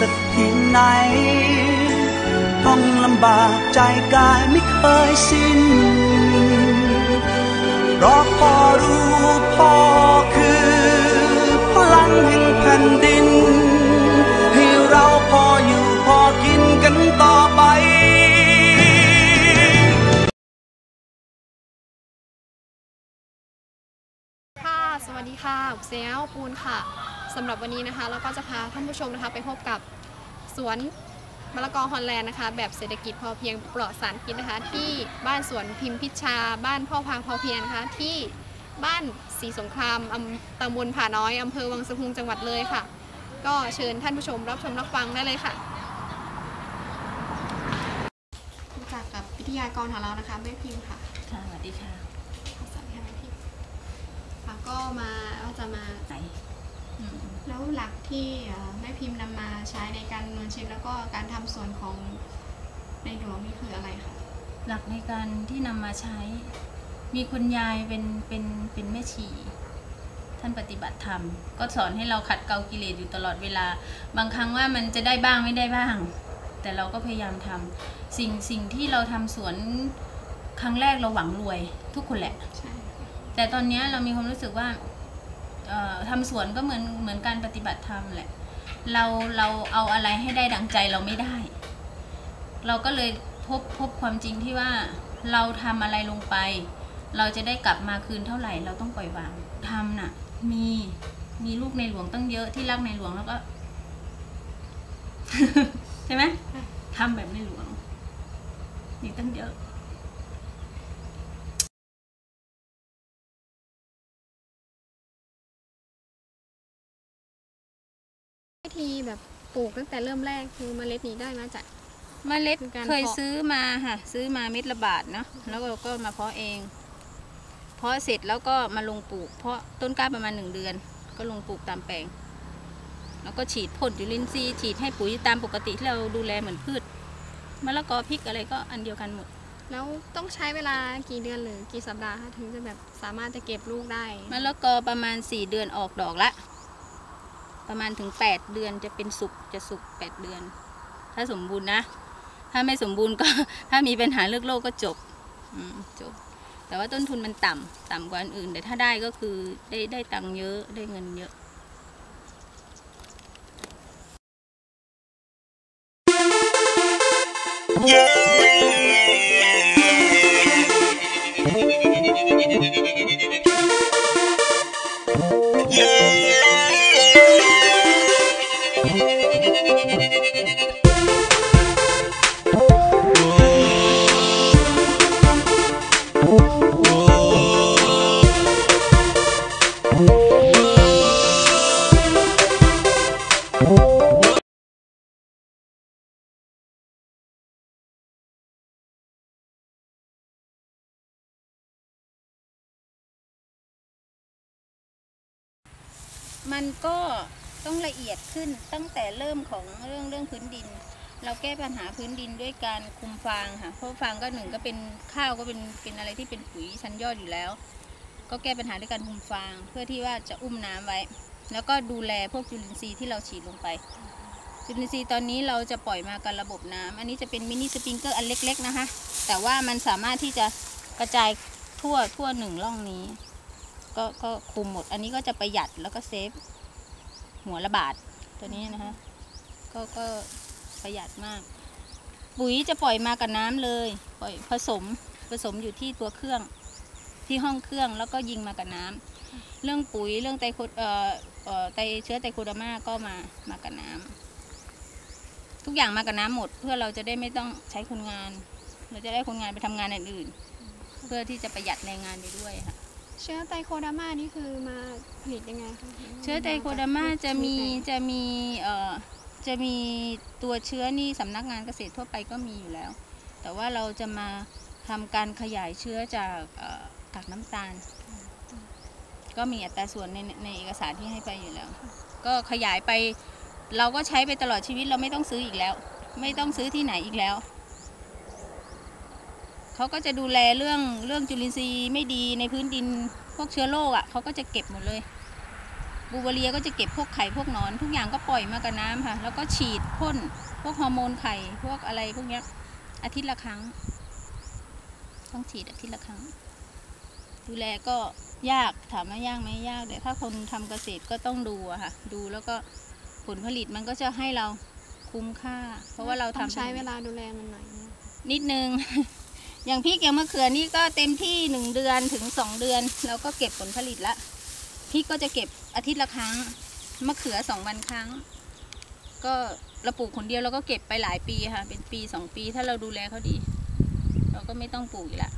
สักเพียงไหน ต้องลำบากใจกายไม่เคยสิ้นเพราะพอรู้พอคือพลังแห่งแผ่นดิน ให้เราพออยู่พอกินกันต่อไปค่ะ สวัสดีค่ะเซลปูนค่ะ สำหรับวันนี้นะคะเราก็จะพาท่านผู้ชมนะคะ ไปพบกับสวนมะละกอฮอลแลนด์นะคะ แบบเศรษฐกิจพอเพียงปลอดสารพิษนะคะ ที่บ้านสวนพิมพิชชาบ้านพ่อพางพอเพียงนะคะที่บ้านศรีสงครามอำตำบลผาน้อยอำเภอวังสะพุงจังหวัดเลยค่ะ ก็เชิญท่านผู้ชมรับชมรับฟังได้เลยค่ะรู้จักกับวิทยากรของเรานะคะแม่พิมพ์ค่ะค่ะสวัสดีค่ะสวัสดีค่ะแม่พิมพ์ค่ะก็มาก็จะมาไหนอืม แล้วหลักที่เอ่อแม่พิมพ์นำมาใช้ในการดำเนินชีวิตแล้วก็การทำสวนของในหลวงนี่คืออะไรคะหลักในการที่นำมาใช้ มีคุณยายเป็นเป็นเป็นแม่ชี ท่านปฏิบัติธรรม ก็สอนให้เราขัดเกลากิเลสอยู่ตลอดเวลา บางครั้งว่ามันจะได้บ้างไม่ได้บ้าง แต่เราก็พยายามทำสิ่งสิ่งที่เราทำสวนครั้งแรกเราหวังรวยทุกคนแหละ ใช่ค่ะแต่ตอนเนี้ยเรามีความรู้สึกว่าเอ่อ ทำสวนก็เหมือนเหมือนการปฏิบัติธรรมแหละ เราเราเอาอะไรให้ได้ดังใจเราไม่ได้ เราก็เลยพบพบความจริงที่ว่าเราทำอะไรลงไป เราจะได้กลับมาคืนเท่าไหร่เราต้องปล่อยวางทำน่ะมีมีลูกในหลวงตั้งเยอะที่รักในหลวงแล้วก็ ใช่ไหมทำแบบในหลวงมีตั้งเยอะ วิธีแบบปลูกตั้งแต่เริ่มแรกคือเมล็ดนี้ได้มาจาก เมล็ดคือการเคยเพาะซื้อมาค่ะ ซื้อมาเม็ดละบาทเนาะแล้วเราก็มาเพาะเองเพาะเสร็จแล้วก็มาลงปลูก เพาะต้นกล้าประมาณหนึ่งเดือน ก็ลงปลูกตามแปลง แล้วก็ฉีดพ่นจุลินทรีย์ฉีดให้ปุ๋ยตามปกติที่เราดูแลเหมือนพืชมะละกอพริกอะไรก็อันเดียวกันหมด แล้วต้องใช้เวลากี่เดือนหรือกี่สัปดาห์คะถึงจะแบบสามารถจะเก็บลูกได้มะละกอประมาณสี่เดือนออกดอกละ ประมาณถึงแปดเดือนจะเป็นสุกจะสุกแปดเดือน ถ้าสมบูรณ์นะ ถ้าไม่สมบูรณ์ก็ ถ้ามีปัญหาเลือกโรคก็จบจบ แต่ว่าต้นทุนมันต่ำต่ำกว่าอันอื่น แต่ถ้าได้ก็คือได้ได้ตังค์เยอะได้เงินเยอะ มันก็ต้องละเอียดขึ้นตั้งแต่เริ่มของเรื่องเรื่องพื้นดิน เราแก้ปัญหาพื้นดินด้วยการคุมฟางค่ะเพราะฟางก็หนึ่งก็เป็นข้าวก็เป็นเป็นอะไรที่เป็นปุ๋ยชั้นยอดอยู่แล้ว ก็แก้ปัญหาด้วยการคุมฟาง เพื่อที่ว่าจะอุ้มน้ำไว้ แล้วก็ดูแลพวกจุลินทรีย์ที่เราฉีดลงไปจุลินทรีย์ตอนนี้เราจะปล่อยมากับระบบน้ำอันนี้จะเป็นมินิสปริงเกอร์อันเล็ก ๆนะคะ แต่ว่ามันสามารถที่จะกระจายทั่วทั่วหนึ่งร่องนี้ ก็ก็คุมหมด อันนี้ก็จะประหยัดแล้วก็เซฟหัวละบาทตัวนี้นะคะก็ก็ประหยัดมาก ปุ๋ยจะปล่อยมากับน้ำเลย ปล่อยผสมผสมอยู่ที่ตัวเครื่องที่ห้องเครื่องแล้วก็ยิงมากับน้ำเรื่องปุ๋ยเรื่องไตโคเอ่อเอ่อไตเชื้อไตโคดามาก็มามากับน้ำทุกอย่างมากับน้ำหมด เพื่อเราจะได้ไม่ต้องใช้คนงาน เราจะได้คนงานไปทำงานอื่นๆเพื่อที่จะประหยัดแรงงานไปด้วยค่ะ เชื้อไตโคดามานี่คือมาผลิตยังไงคะเชื้อไตโคดามาจะมีจะมีเอ่อจะมีตัวเชื้อนี่สำนักงานเกษตรทั่วไปก็มีอยู่แล้ว แต่ว่าเราจะมาทำการขยายเชื้อจากเอ่อกากน้ำตาล ก็มีอัตราส่วนในในเอกสารที่ให้ไปอยู่แล้ว ก็ขยายไปเราก็ใช้ไปตลอดชีวิตเราไม่ต้องซื้ออีกแล้ว ไม่ต้องซื้อที่ไหนอีกแล้ว เขาก็จะดูแลเรื่องเรื่องจุลินทรีย์ไม่ดีในพื้นดินพวกเชื้อโรคอะเขาก็จะเก็บหมดเลยบูเวเรียก็จะเก็บพวกไข่พวกหนอน ทุกอย่างก็ปล่อยมากับน้ำค่ะ แล้วก็ฉีดพ่นพวกฮอร์โมนไข่พวกอะไรพวกเนี้ยอาทิตย์ละครั้ง ต้องฉีดอาทิตย์ละครั้ง ดูแลก็ยากถามว่ายากไหมยากแต่ถ้าคนทำเกษตรก็ต้องดูอะค่ะ ดูแล้วก็ผลผลิตมันก็จะให้เราคุ้มค่า เพราะว่าเราต้องทำใช้เวลาดูแลมันหน่อยนึงนิดนึง อย่างพริกอย่างมะเขือนี่ก็เต็มที่หนึ่งเดือนถึงสองเดือนเราก็เก็บผลผลิตละพริกก็จะเก็บอาทิตย์ละครั้ง มะเขือสองวันครั้ง ก็เราปลูกคนเดียวเราก็เก็บไปหลายปีค่ะ เป็นปีสองปีถ้าเราดูแลเขาดี เราก็ไม่ต้องปลูกอีกละ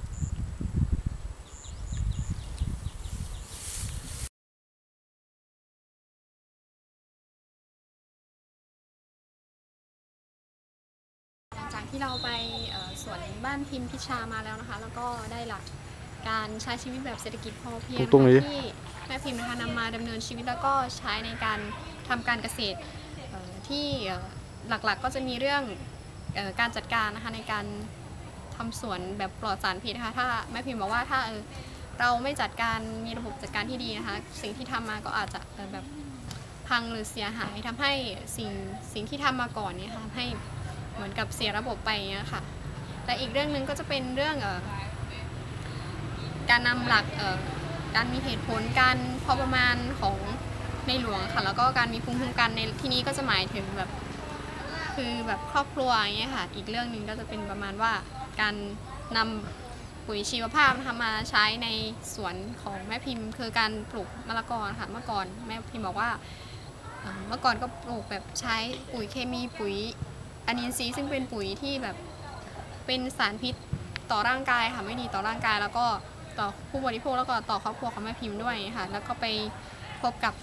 หลังจาก ที่เราไปเอ่อสวนบ้านพิมพ์พิชามาแล้วนะคะ แล้วก็ได้หลักการใช้ชีวิตแบบเศรษฐกิจพอเพียงตรงๆเลยดิที่แม่พิมพ์นะคะนำมาดำเนินชีวิตแล้วก็ใช้ในการทำการเกษตรเอ่อที่เอ่อหลักๆก็จะมีเรื่องเอ่อการจัดการนะคะในการทำสวนแบบปลอดสารพิษนะคะถ้าแม่พิมพ์บอกว่าถ้าเออเราไม่จัดการมีระบบจัดการที่ดีนะคะ สิ่งที่ทำมาก็อาจจะเอ่อแบบพังหรือเสียหายทำให้สิ่งสิ่งที่ทำมาก่อนเนี่ยค่ะให้ เหมือนกับเสียระบบไปอย่างเงี้ยค่ะแต่อีกเรื่องหนึ่งก็จะเป็นเรื่องออการนำหลักการมีเหตุผลการพอประมาณของในหลวงค่ะแล้วก็การมีภูมิคุ้มกันในที่นี้ก็จะหมายถึงแบบคือแบบครอบครัวอย่างเงี้ยค่ะอีกเรื่องหนึ่งก็จะเป็นประมาณว่าการนำปุ๋ยชีวภาพนะคะมาใช้ในสวนของแม่พิมพ์ คือการปลูกมะละกอค่ะเมื่อก่อนแม่พิมพ์บอกว่าเมื่อก่อนก็ปลูกแบบใช้ปุ๋ยเคมีปุ๋ย อะนินซีซึ่งเป็นปุ๋ยที่แบบเป็นสารพิษต่อร่างกายค่ะไม่ดีต่อร่างกาย แล้วก็ต่อผู้บริโภคแล้วก็ต่อครอบครัวของแม่พิมพ์ด้วยค่ะ แล้วก็ไปพบกับ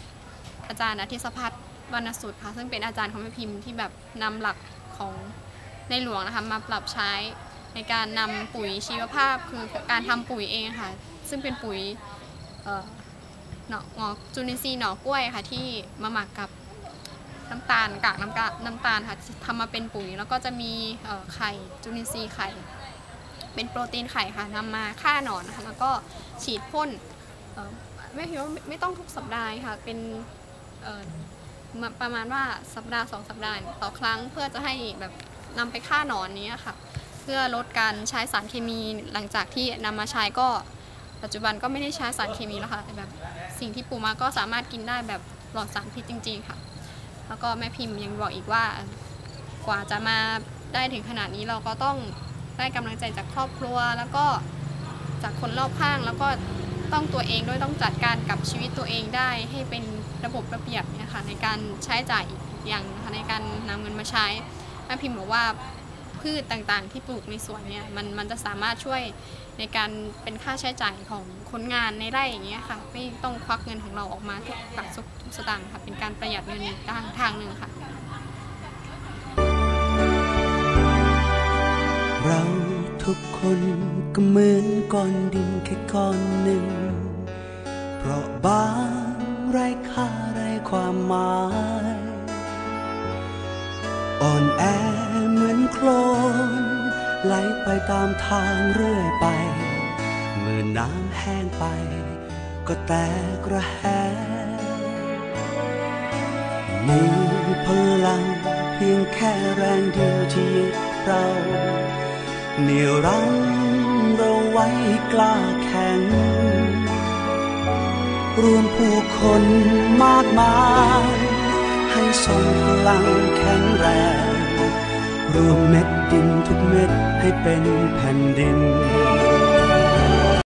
อาจารย์อาทิตย์สพัฒน์วรรณสุดค่ะ ซึ่งเป็นอาจารย์ของแม่พิมพ์ที่แบบนำหลักของในหลวงนะคะมาปรับใช้ในการนำปุ๋ยชีวภาพคือการทำปุ๋ยเองค่ะ ซึ่งเป็นปุ๋ยเหน่อกจุลินทรีย์หนอกล้วยค่ะที่มาหมักกับ น้ำตาลกากน้ำกะน้ำตาลค่ะทำมาเป็นปุ๋ย แล้วก็จะมีไข่จุลินทรีย์ไข่ เป็นโปรตีนไข่ค่ะนำมาฆ่าหนอนนะคะแล้วก็ฉีดพ่นไม่คิดว่าไม่ไม่ต้องทุกสัปดาห์ค่ะเป็นประมาณว่าสัปดาห์สองสัปดาห์ต่อครั้งเพื่อจะให้แบบนำไปฆ่าหนอนนี้ค่ะ เพื่อลดการใช้สารเคมีหลังจากที่นำมาใช้ก็ปัจจุบันก็ไม่ได้ใช้สารเคมีแล้วค่ะแต่แบบสิ่งที่ปลูกมาก็สามารถกินได้แบบปลอดสารพิษจริง ๆ ค่ะ แล้วก็แม่พิมพ์ยังบอกอีกว่ากว่าจะมาได้ถึงขนาดนี้เราก็ต้องได้กำลังใจจากครอบครัว แล้วก็จากคนรอบข้างแล้วก็ต้องตัวเองด้วยต้องจัดการกับชีวิตตัวเองได้ให้เป็นระบบระเบียบเนี่ยค่ะในการใช้จ่ายอย่างในการนำเงินมาใช้แม่พิมพ์บอกว่า พืชต่างๆ ที่ปลูกในสวนเนี่ยมันมันจะสามารถช่วยในการเป็นค่าใช้จ่ายของคนงานในไร่อย่างเงี้ยค่ะ ไม่ต้องควักเงินของเราออกมาทุกบาททุกสตางค์ค่ะ เป็นการประหยัดเงินทางทางหนึ่งค่ะ เราทุกคนก็เหมือนก้อนดินแค่ก้อนหนึ่ง เพราะบางไร้ค่าไร้ความหมาย อ่อนแอ โคลนไหลไปตามทางเรื่อยไป เมื่อน้ำแห้งไป ก็แตกระแหงมีพลังเพียงแค่แรงเดียวที่ยึดเราเหนี่ยวรั้งเราไว้กล้าแข็ง รวมผู้คนมากมาย ให้ส่งพลังแข็งแรง รวมเม็ดดินทุกเม็ดให้เป็นแผ่นดิน